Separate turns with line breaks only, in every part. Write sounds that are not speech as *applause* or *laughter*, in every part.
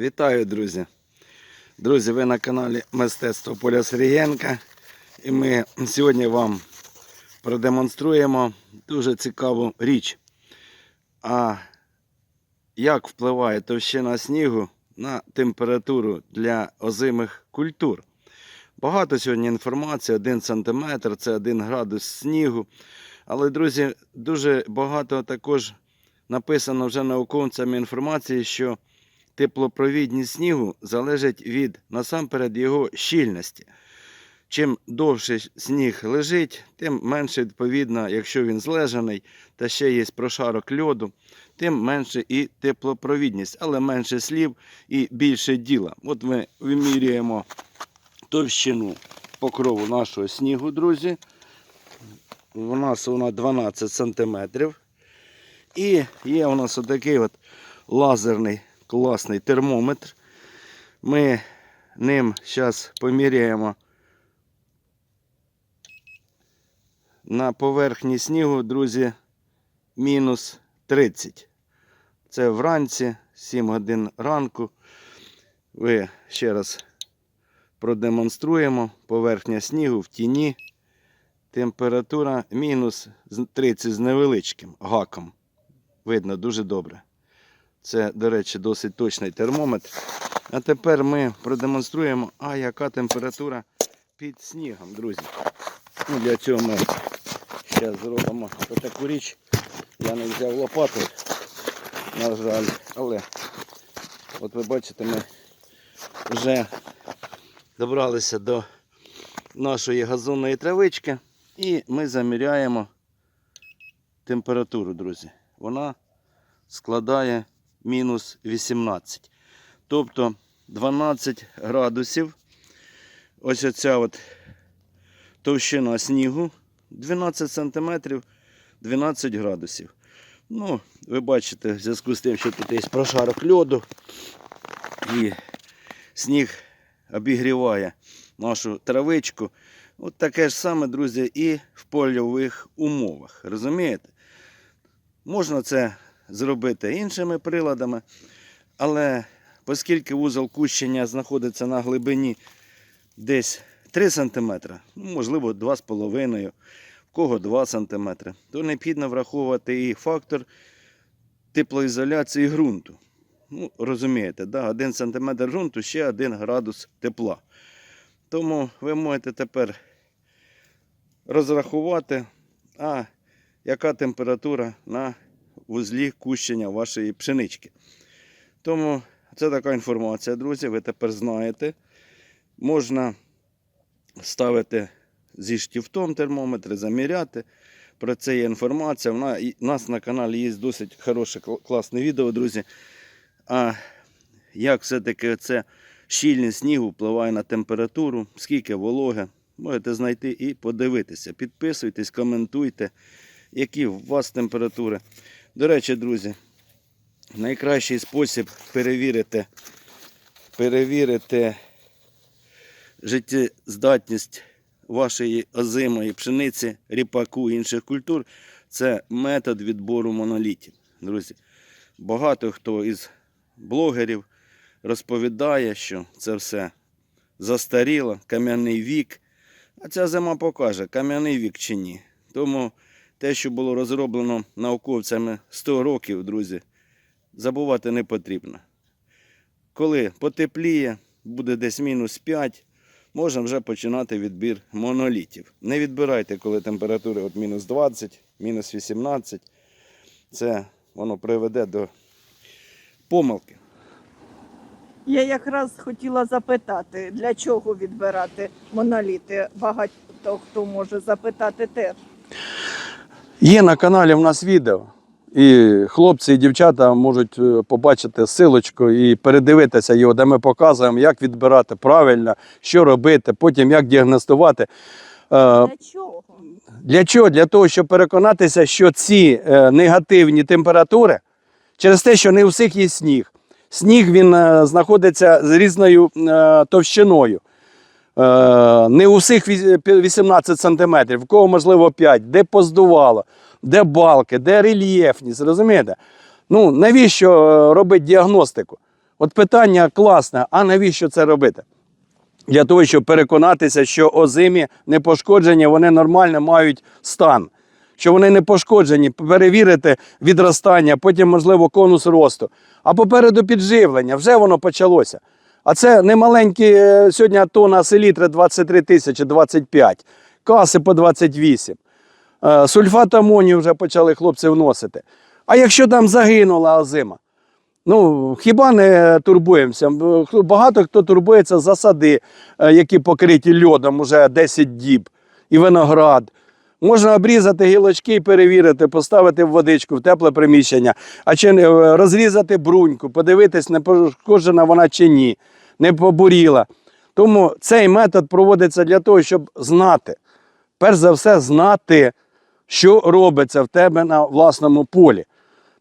Вітаю, друзі! Друзі, ви на каналі Мистецтво Поля Сергієнка. І ми сьогодні вам продемонструємо дуже цікаву річ. А як впливає товщина снігу на температуру для озимих культур? Багато сьогодні інформації, 1 см це 1 градус снігу. Але, друзі, дуже багато також написано вже науковцями інформації, що теплопровідність снігу залежить від насамперед його щільності. Чим довше сніг лежить, тим менше, відповідно, якщо він злежаний та ще є прошарок льоду, тим менше і теплопровідність, але менше слів і більше діла. От ми вимірюємо товщину покрову нашого снігу, друзі. У нас вона 12 сантиметрів. І є у нас отакий от лазерний класний термометр. Ми ним зараз поміряємо на поверхні снігу, друзі, мінус 30. Це вранці, 7 годин ранку. Ви ще раз продемонструємо поверхня снігу в тіні. Температура мінус 30 з невеличким гаком. Видно дуже добре. Це, до речі, досить точний термометр. А тепер ми продемонструємо, а яка температура під снігом, друзі. Ну, для цього ми зараз зробимо таку річ. Я не взяв лопату, на жаль, але от ви бачите, ми вже добралися до нашої газонної травички і ми заміряємо температуру, друзі. Вона складає мінус 18. Тобто 12 градусів. Ось оця от товщина снігу 12 сантиметрів 12 градусів. Ну, ви бачите, в зв'язку з тим, що тут є прошарок льоду і сніг обігріває нашу травичку. От таке ж саме, друзі, і в польових умовах. Розумієте? Можна це зробити іншими приладами, але оскільки вузол кущення знаходиться на глибині десь 3 см, ну, можливо 2,5 в кого 2 см, то необхідно враховувати і фактор теплоізоляції ґрунту. Ну, розумієте, да? 1 см ґрунту ще 1 градус тепла. Тому ви можете тепер розрахувати, а яка температура на вузлі кущення вашої пшенички. Тому це така інформація, друзі. Ви тепер знаєте. Можна ставити зі штифтом термометри, заміряти. Про це є інформація. У нас на каналі є досить хороше, класне відео, друзі. А як все-таки це щільність снігу впливає на температуру, скільки вологи, можете знайти і подивитися. Підписуйтесь, коментуйте, які у вас температури. До речі, друзі, найкращий спосіб перевірити, перевірити життєздатність вашої озимої пшениці, ріпаку і інших культур це метод відбору монолітів. Друзі, багато хто із блогерів розповідає, що це все застаріло, кам'яний вік. А ця зима покаже, кам'яний вік чи ні. Тому те, що було розроблено науковцями 100 років, друзі, забувати не потрібно. Коли потепліє, буде десь мінус 5, можна вже починати відбір монолітів. Не відбирайте, коли температури от мінус 20, мінус 18. Це воно приведе до помилки.
Я якраз хотіла запитати, для чого відбирати моноліти. Багато хто може запитати теж.
Є на каналі в нас відео. І хлопці і дівчата можуть е, побачити силочку і передивитися його, де ми показуємо, як відбирати правильно, що робити, потім як діагностувати. Е,
Для чого?
Для чого? Для того, щоб переконатися, що ці е, негативні температури, через те, що не у всіх є сніг. Сніг він знаходиться з різною товщиною. Е, не у всіх 18 сантиметрів, в кого можливо 5, де поздувало, де балки, де рельєфність, розумієте? Ну, навіщо е, робити діагностику?
От питання класне, а навіщо це робити? Для того, щоб переконатися, що озимі не пошкоджені, вони нормально мають стан. Що вони не пошкоджені, перевірити відростання, потім, можливо, конус росту. А попереду підживлення, вже воно почалося. А це не маленькі е, сьогодні тонна селітри 23 тисячі 25, каси по 28. Е, Сульфат амонію вже почали хлопці вносити. А якщо там загинула озима? Ну, хіба не турбуємося? Багато хто турбується за сади, е, які покриті льодом уже 10 діб, і виноград. Можна обрізати гілочки і перевірити, поставити в водичку в тепле приміщення, а чи е, розрізати бруньку, подивитись, не пошкоджена вона чи ні, не побуріла. Тому цей метод проводиться для того, щоб знати, перш за все, знати, що робиться в тебе на власному полі.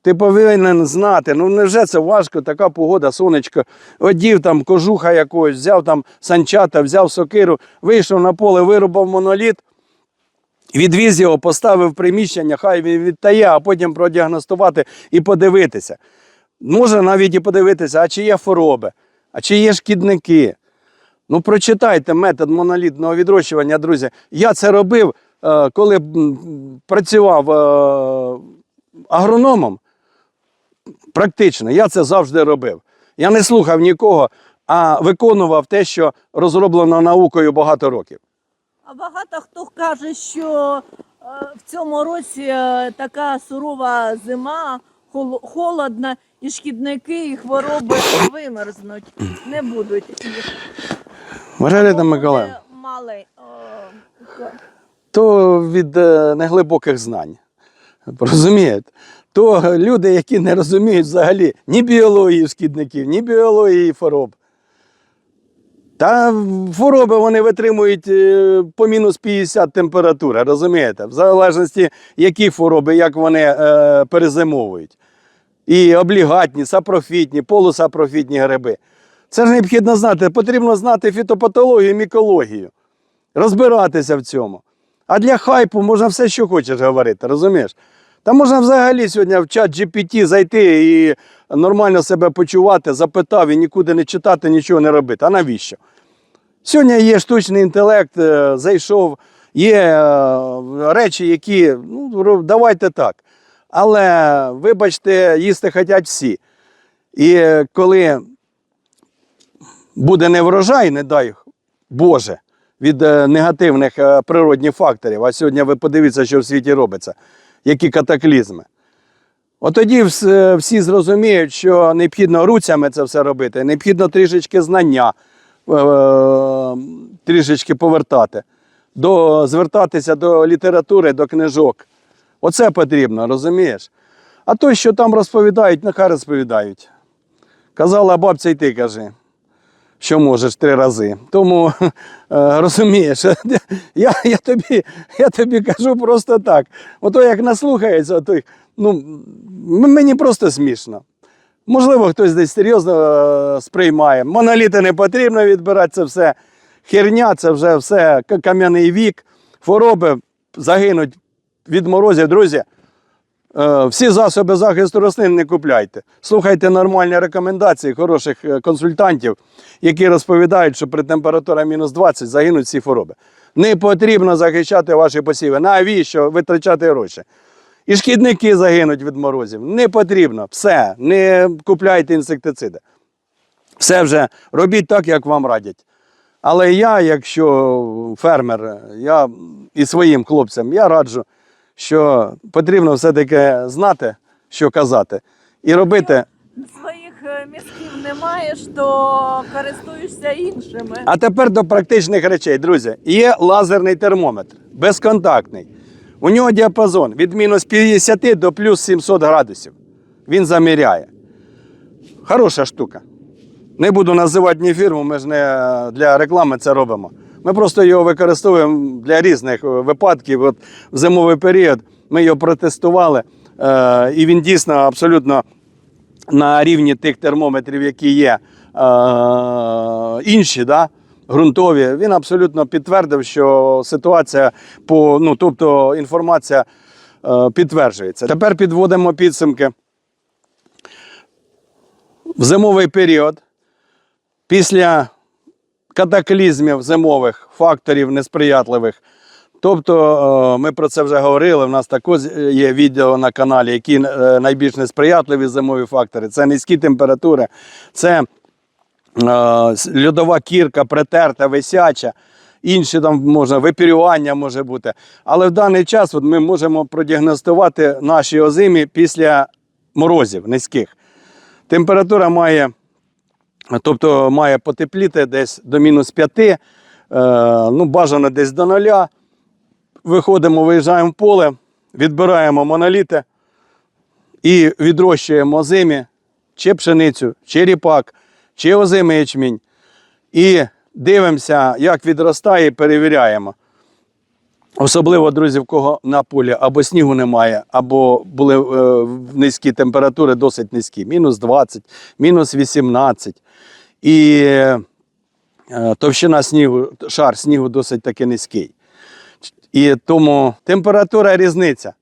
Ти повинен знати, ну невже це важко, така погода, сонечко, одів там кожуха якогось, взяв там санчата, взяв сокиру, вийшов на поле, вирубав моноліт, відвіз його, поставив приміщення, хай він відтає, а потім продіагностувати і подивитися. Може навіть і подивитися, а чи є хвороби, а чи є шкідники. Ну, прочитайте метод монолітного відрощування, друзі. Я це робив, е, коли працював е, агрономом. Практично, я це завжди робив. Я не слухав нікого, а виконував те, що розроблено наукою багато років.
А багато хто каже, що е, в цьому році е, така сурова зима, хол- холодна, і шкідники, і хвороби вимерзнуть, не будуть.
Маргарита Миколаївна,
Мали,
то від е, неглибоких знань. Розумієте? То люди, які не розуміють взагалі ні біології шкідників, ні біології хвороб. Та хвороби вони витримують е, по мінус 50 температури, розумієте? В залежності, які хвороби, як вони е, перезимовують. І облігатні, сапрофітні, полусапрофітні гриби. Це ж необхідно знати. Потрібно знати фітопатологію, мікологію, розбиратися в цьому. А для хайпу можна все, що хочеш говорити, розумієш? Та можна взагалі сьогодні в чат GPT зайти і нормально себе почувати, запитав і нікуди не читати, нічого не робити. А навіщо? Сьогодні є штучний інтелект, е, зайшов, є е, речі, які, ну, давайте так. Але, вибачте, їсти хочуть всі. І е, коли буде неврожай, не дай Боже, від негативних природних факторів, а сьогодні ви подивіться, що в світі робиться, які катаклізми. От тоді всі зрозуміють, що необхідно руцями це все робити, необхідно трішечки знання трішечки повертати, до, звертатися до літератури, до книжок. Оце потрібно, розумієш? А то, що там розповідають, нехай розповідають. Казала бабця, й ти кажи, що можеш три рази. Тому *laughs* е, розумієш, *laughs* я, я, тобі, я тобі кажу просто так. Ото як наслухається, то, ну, мені просто смішно. Можливо, хтось десь серйозно е, сприймає. Моноліти не потрібно відбирати це все. Херня, це вже все кам'яний вік. Хвороби загинуть від морозів. Друзі, е, всі засоби захисту рослин не купляйте. Слухайте нормальні рекомендації хороших е, консультантів, які розповідають, що при температурі мінус 20 загинуть всі хвороби. Не потрібно захищати ваші посіви. Навіщо витрачати гроші? І шкідники загинуть від морозів. Не потрібно. Все, не купляйте інсектициди. Все вже робіть так, як вам радять. Але я, якщо фермер, я і своїм хлопцям я раджу, що потрібно все-таки знати, що казати, і робити.
своїх е, мізків не маєш, то користуєшся іншими.
А тепер до практичних речей, друзі. Є лазерний термометр, безконтактний. У нього діапазон від мінус 50 до плюс 700 градусів. Він заміряє. Хороша штука. Не буду називати ні фірму, ми ж не для реклами це робимо. Ми просто його використовуємо для різних е, випадків. От в зимовий період ми його протестували, е, і він дійсно абсолютно на рівні тих термометрів, які є е, інші, да, ґрунтові, він абсолютно підтвердив, що ситуація по ну, тобто інформація е, підтверджується. Тепер підводимо підсумки. в зимовий період, після катаклізмів зимових, факторів несприятливих. Тобто, е, ми про це вже говорили. У нас також є відео на каналі, які е, найбільш несприятливі зимові фактори. Це низькі температури, це льодова кірка, претерта, висяча. Інші там можна, випірювання може бути. Але в даний час от ми можемо продіагностувати наші озимі після морозів низьких. Температура має, тобто має потепліти десь до мінус 5, е, ну, бажано десь до нуля. Виходимо, виїжджаємо в поле, відбираємо моноліти і відрощуємо озимі, чи пшеницю, чи ріпак, чи озимий ячмінь. І дивимося, як відростає, і перевіряємо. Особливо, друзі, в кого на полі або снігу немає, або були е, низькі температури, досить низькі, мінус 20, мінус 18. І е, товщина снігу, шар снігу досить таки низький. І тому температура різниця.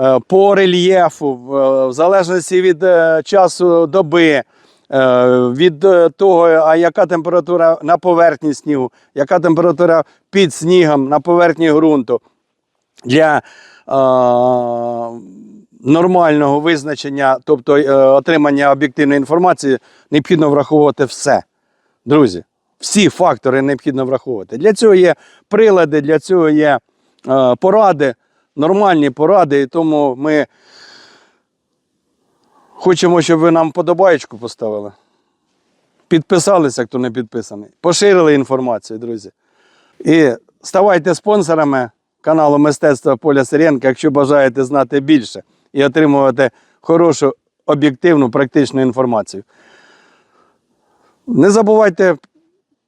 Е, По рельєфу, в е, залежності від е, часу доби, від е, того, а яка температура на поверхні снігу, яка температура під снігом на поверхні ґрунту. Для е, нормального визначення, тобто е, отримання об'єктивної інформації, необхідно враховувати все. Друзі, всі фактори необхідно враховувати. Для цього є прилади, для цього є е, поради, нормальні поради, і тому ми хочемо, щоб ви нам подобаєчку поставили. Підписалися, хто не підписаний. Поширили інформацію, друзі. І ставайте спонсорами каналу Мистецтва Поля Сиренка, якщо бажаєте знати більше і отримувати хорошу, об'єктивну, практичну інформацію. Не забувайте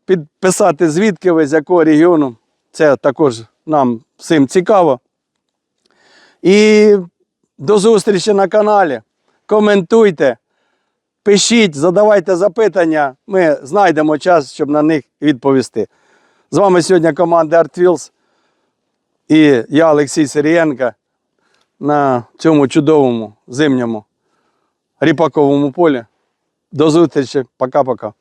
підписати, звідки ви, з якого регіону. Це також нам всім цікаво. І до зустрічі на каналі. Коментуйте, пишіть, задавайте запитання. Ми знайдемо час, щоб на них відповісти. З вами сьогодні команда ArtWheels і я, Олексій Сирієнко, на цьому чудовому зимньому ріпаковому полі. До зустрічі. Пока-пока.